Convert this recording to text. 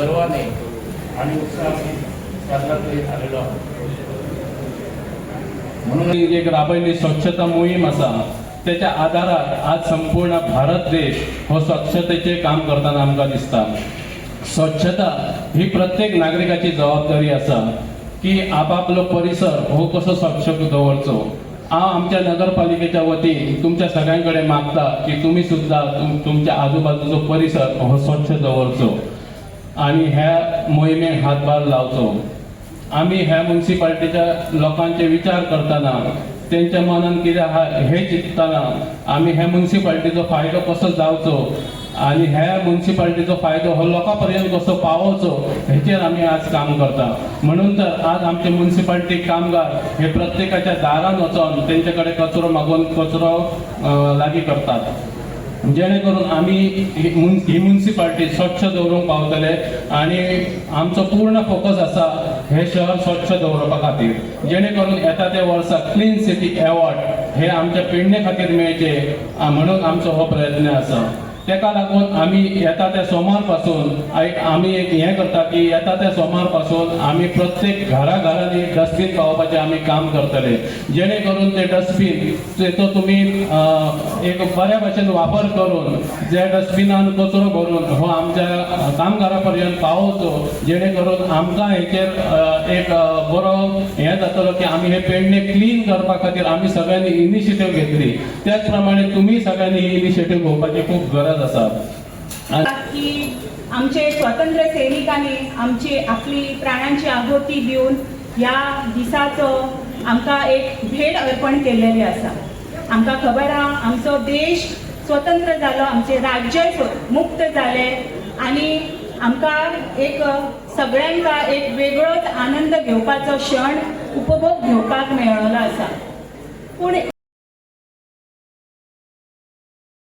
आणि उत्साहाने साजरा करीत आलेलो आहोत. म्हणून एक राबयल्ली स्वच्छता मोहीम असा त्याच्या आधारात आज संपूर्ण भारत देश हो स्वच्छतेचे काम करताना आमकां दिसता. स्वच्छता ही प्रत्येक नागरिकाची जबाबदारी असा की आपापलो परिसर हो कसो स्वच्छ दवरचो. हांव आमच्या नगरपालिकेच्या वतीन तुमच्या सगळ्यांकडे मागता की तुम्ही सुद्धा तुम- तुमच्या आजूबाजूचो परिसर हो स्वच्छ दवरचो. आणि ह्या मोहिमेक हातभार लावचो आम्ही ह्या म्युन्सिपाल्टीच्या लोकांचे विचार करताना त्यांच्या मनात कितें आहा हे चिंतताना आम्ही ह्या म्युन्सिपाल्टीचो फायदो कसो जावचो आणि ह्या म्युन्सिपाल्टीचो फायदो हो लोकांपर्यंत कसो पावोवचो हेचेर आम्ही आज काम करता. म्हणून तर आज आमचे म्युन्सिपाल्टी कामगार हे प्रत्येकाच्या दारान वचोन तेंच्याकडे कचरो मागून कचरो लागीं करतात. जेणे करून आम्ही ही म्युन्सिपाल्टी स्वच्छ दवरूंक पावतले आणि आमचो पूर्ण फोकस आसा हे शहर स्वच्छ दवरपा खातीर. जेणे करून येता त्या वर्सा क्लीन सिटी अवॉर्ड हे आमच्या पेडणे खातीर मेळचे म्हणून आमचो हो प्रयत्न आसा. तेका लागून आमी येता त्या सोमारपासून आमी एक हें करता की येता त्या सोमारपासून आमी प्रत्येक घरा घरांनी डस्टबीन पावोवपाचें आमी काम करतले. जेणे करून ते डस्टबीन तेचो तुमी एक बऱ्या भशेन वापर करून जे डस्टबिनान कचरो भरून हो आमच्या कामगारा पर्यंत पावोवचो. जेणे करून आमकां हेचेर एक बरो हें जातलो की आमी हे पेडणे क्लीन करपा खातीर आमी सगळ्यांनी इनिशिएटीव घेतली. त्याच प्रमाणे तुम्ही सगळ्यांनी ही इनिशिएटीव घेवपाची खूप गरज करत आणि की आमचे स्वातंत्र्य सैनिकांनी आमची आपली प्राणांची आहुती दिवन ह्या दिसाचो आमकां एक भेट अर्पण केलेली आसा. आमकां खबर आहा आमचो देश स्वतंत्र जालो आमचे राज्य मुक्त जाले आनी आमकां एक सगळ्यांका एक वेगळोच आनंद घेवपाचो क्षण उपभोग घेवपाक मेळ्ळो आसा. पूण